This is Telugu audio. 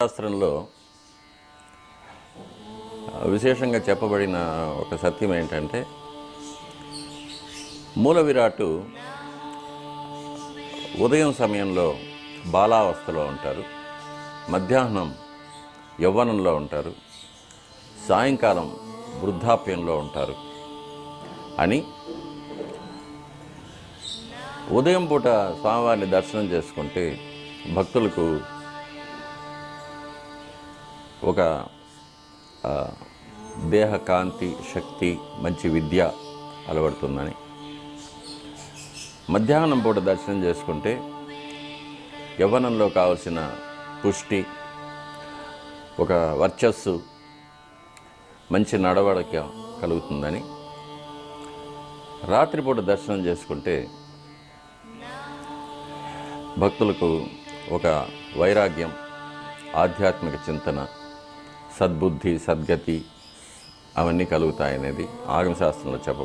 శాస్త్రంలో విశేషంగా చెప్పబడిన ఒక సత్యం ఏంటంటే మూల విరాటు ఉదయం సమయంలో బాలావస్థలో ఉంటారు మధ్యాహ్నం యవ్వనంలో ఉంటారు సాయంకాలం వృద్ధాప్యంలో ఉంటారు అని ఉదయం పూట స్వామివారిని దర్శనం చేసుకుంటే భక్తులకు ఒక దేహ కాంతి శక్తి మంచి విద్య అలవడుతుందని. మధ్యాహ్నం పూట దర్శనం చేసుకుంటే యవ్వనంలో కావలసిన పుష్టి ఒక వర్చస్సు మంచి నడవడిక కలుగుతుందని. రాత్రిపూట దర్శనం చేసుకుంటే భక్తులకు ఒక వైరాగ్యం ఆధ్యాత్మిక చింతన సద్బుద్ధి సద్గతి అవన్నీ కలుగుతాయనేది ఆగమశాస్త్రంలో చెప్ప